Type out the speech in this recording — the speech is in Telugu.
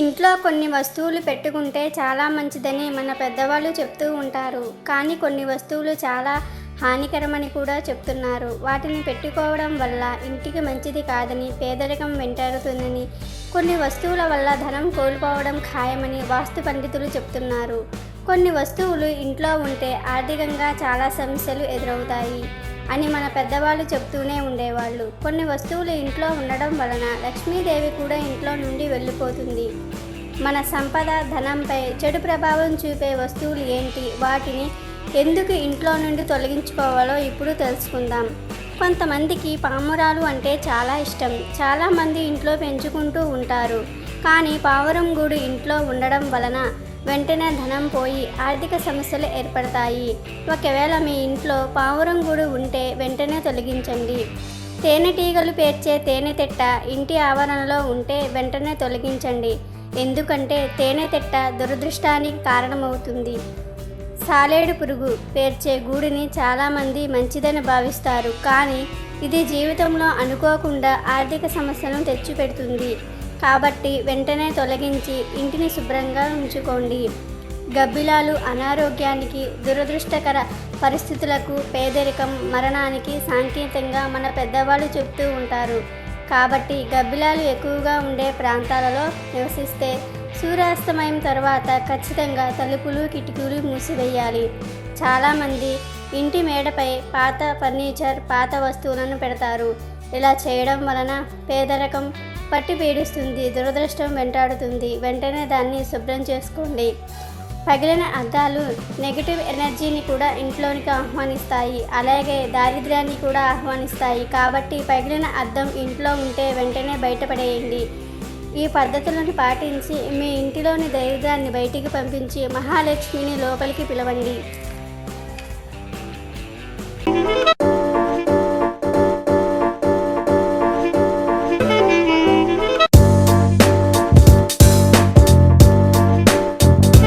ఇంట్లో కొన్ని వస్తువులు పెట్టుకుంటే చాలా మంచిదని మన పెద్దవాళ్ళు చెప్తూ ఉంటారు. కానీ కొన్ని వస్తువులు చాలా హానికరమని కూడా చెప్తున్నారు. వాటిని పెట్టుకోవడం వల్ల ఇంటికి మంచిది కాదని పేదరికం వెంటాడుతుందని కొన్ని వస్తువుల వల్ల ధనం కోల్పోవడం ఖాయమని వాస్తు పండితులు చెప్తున్నారు. కొన్ని వస్తువులు ఇంట్లో ఉంటే ఆర్థికంగా చాలా సమస్యలు ఎదురవుతాయి అని మన పెద్దవాళ్ళు చెప్తూనే ఉండేవాళ్ళు. కొన్ని వస్తువులు ఇంట్లో ఉండడం వలన లక్ష్మీదేవి కూడా ఇంట్లో నుండి వెళ్ళిపోతుంది. మన సంపద ధనంపై చెడు ప్రభావం చూపే వస్తువులు ఏంటి? వాటిని ఎందుకు ఇంట్లో నుండి తొలగించుకోవాలో ఇప్పుడు తెలుసుకుందాం. కొంతమందికి పామురాలు అంటే చాలా ఇష్టం. చాలామంది ఇంట్లో పెంచుకుంటూ ఉంటారు. కానీ పావురం గూడు ఇంట్లో ఉండడం వలన వెంటనే ధనం పోయి ఆర్థిక సమస్యలు ఏర్పడతాయి. ఒకవేళ మీ ఇంట్లో పావురం గూడు ఉంటే వెంటనే తొలగించండి. తేనెటీగలు పేర్చే తేనె తెట్ట ఇంటి ఆవరణలో ఉంటే వెంటనే తొలగించండి. ఎందుకంటే తేనె తెట్ట దురదృష్టానికి కారణమవుతుంది. సాలేడు పురుగు పేర్చే గూడిని చాలామంది మంచిదని భావిస్తారు. కానీ ఇది జీవితంలో అనుకోకుండా ఆర్థిక సమస్యలను తెచ్చిపెడుతుంది. కాబట్టి వెంటనే తొలగించి ఇంటిని శుభ్రంగా ఉంచుకోండి. గబ్బిలాలు అనారోగ్యానికి దురదృష్టకర పరిస్థితులకు పేదరికం మరణానికి సాంకేతికంగా మన పెద్దవాళ్ళు చెప్తూ ఉంటారు. కాబట్టి గబ్బిలాలు ఎక్కువగా ఉండే ప్రాంతాలలో నివసిస్తే సూర్యాస్తమయం తర్వాత ఖచ్చితంగా తలుపులు కిటికీలు మూసివేయాలి. చాలామంది ఇంటి మేడపై పాత ఫర్నిచర్ పాత వస్తువులను పెడతారు. ఇలా చేయడం వలన పేదరికం పట్టి పీడిస్తుంది దురదృష్టం వెంటాడుతుంది. వెంటనే దాన్ని శుభ్రం చేసుకోండి. పగిలిన అద్దాలు నెగిటివ్ ఎనర్జీని కూడా ఇంట్లోనికి ఆహ్వానిస్తాయి. అలాగే దారిద్ర్యాన్ని కూడా ఆహ్వానిస్తాయి. కాబట్టి పగిలిన అద్దం ఇంట్లో ఉంటే వెంటనే బయటపడేయండి. ఈ పద్ధతులను పాటించి మీ ఇంటిలోని దరిద్రాన్ని బయటికి పంపించి మహాలక్ష్మిని లోపలికి పిలవండి.